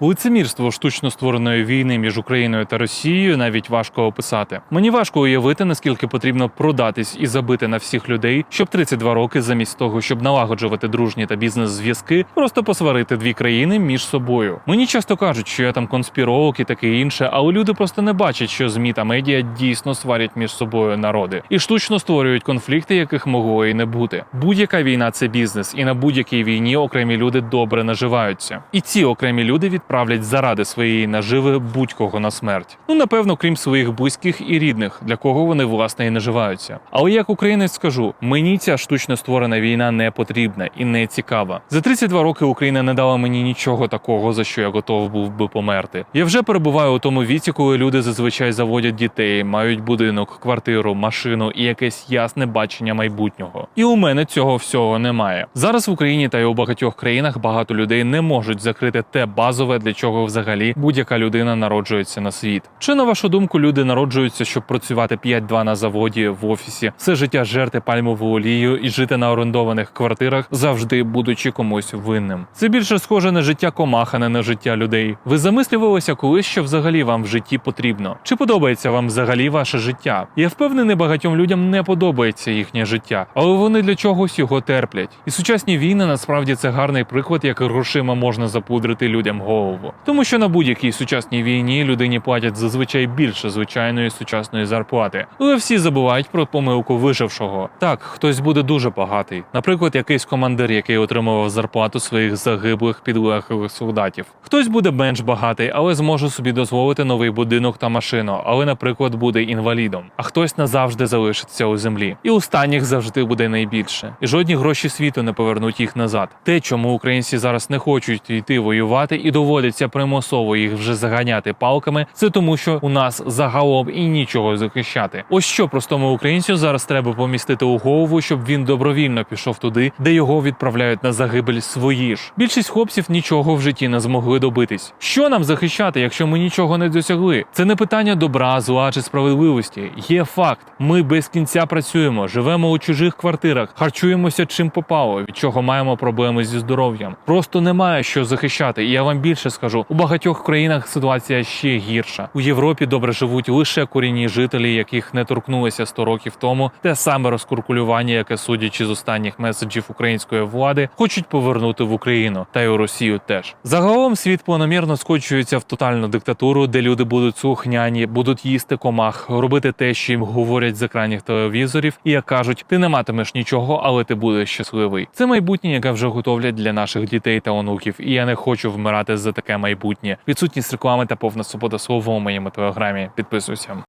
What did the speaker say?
Лицемірство штучно створеної війни між Україною та Росією навіть важко описати. Мені важко уявити, наскільки потрібно продатись і забити на всіх людей, щоб 32 роки замість того, щоб налагоджувати дружні та бізнес-зв'язки, просто посварити дві країни між собою. Мені часто кажуть, що я там конспіролог і таке інше, але люди просто не бачать, що змі та медіа дійсно сварять між собою народи і штучно створюють конфлікти, яких могло і не бути. Будь-яка війна це бізнес, і на будь-якій війні окремі люди добре наживаються. І ці окремі люди відправлять заради своєї наживи будь-кого на смерть. Ну напевно, крім своїх близьких і рідних, для кого вони власне і наживаються. Але як українець скажу, мені ця штучно створена війна не потрібна і не цікава. За 32 роки Україна не дала мені нічого такого, за що я готов був би померти. Я вже перебуваю у тому віці, коли люди зазвичай заводять дітей, мають будинок, квартиру, машину і якесь ясне бачення майбутнього. І у мене цього всього немає. Зараз в Україні та й у багатьох країнах багато людей не можуть закрити те базове, для чого взагалі будь-яка людина народжується на світ. Чи на вашу думку люди народжуються, щоб працювати 5-2 на заводі в офісі, все життя жерти пальмову олію і жити на орендованих квартирах, завжди будучи комусь винним? Це більше схоже на життя комах, а не на життя людей. Ви замислювалися колись, що взагалі вам в житті потрібно? Чи подобається вам взагалі ваше життя? Я впевнений, багатьом людям не подобається їхнє життя, але вони для чогось його терплять. І сучасні війни насправді це гарний приклад, як грошима можна запудрити людям голову. Тому що на будь-якій сучасній війні людині платять зазвичай більше звичайної сучасної зарплати. Але всі забувають про помилку вижившого. Так, хтось буде дуже багатий. Наприклад, якийсь командир, який отримував зарплату своїх загиблих підлеглих солдатів. Хтось буде менш багатий, але зможе собі дозволити новий будинок та машину, але, наприклад, буде інвалідом. А хтось назавжди залишиться у землі. І останніх завжди буде найбільше. І жодні гроші світу не повернуть їх назад. Те, чому українці зараз не хочуть йти воювати і доводиться примусово їх вже заганяти палками, це тому, що у нас загалом і нічого захищати. Ось що простому українцю зараз треба помістити у голову, щоб він добровільно пішов туди, де його відправляють на загибель свої ж. Більшість хлопців нічого в житті не змогли добитись. Що нам захищати, якщо ми нічого не досягли? Це не питання добра, зла чи справедливості. Є факт: ми без кінця працюємо, живемо у чужих квартирах, харчуємося чим попало, від чого маємо проблеми зі здоров'ям. Просто немає що захищати. І я вам більше скажу: у багатьох країнах ситуація ще гірша. У Європі добре живуть лише корінні жителі, яких не торкнулися 100 років тому. Те саме розкуркулювання, яке судячи з останніх меседжів української влади, хочуть повернути в Україну та й у Росію теж. Загалом світ планомірно скочується в тотальну диктатуру, де люди будуть слухняні, будуть їсти комах, робити те, що їм говорять з екранів телевізорів, і як кажуть, ти не матимеш нічого, але ти будеш щасливий. Це майбутнє, яке вже готовлять для наших дітей та онуків. І я не хочу вмирати за таке майбутнє. Відсутність реклами та повна свобода слова у моєму телеграмі. Підписуйся.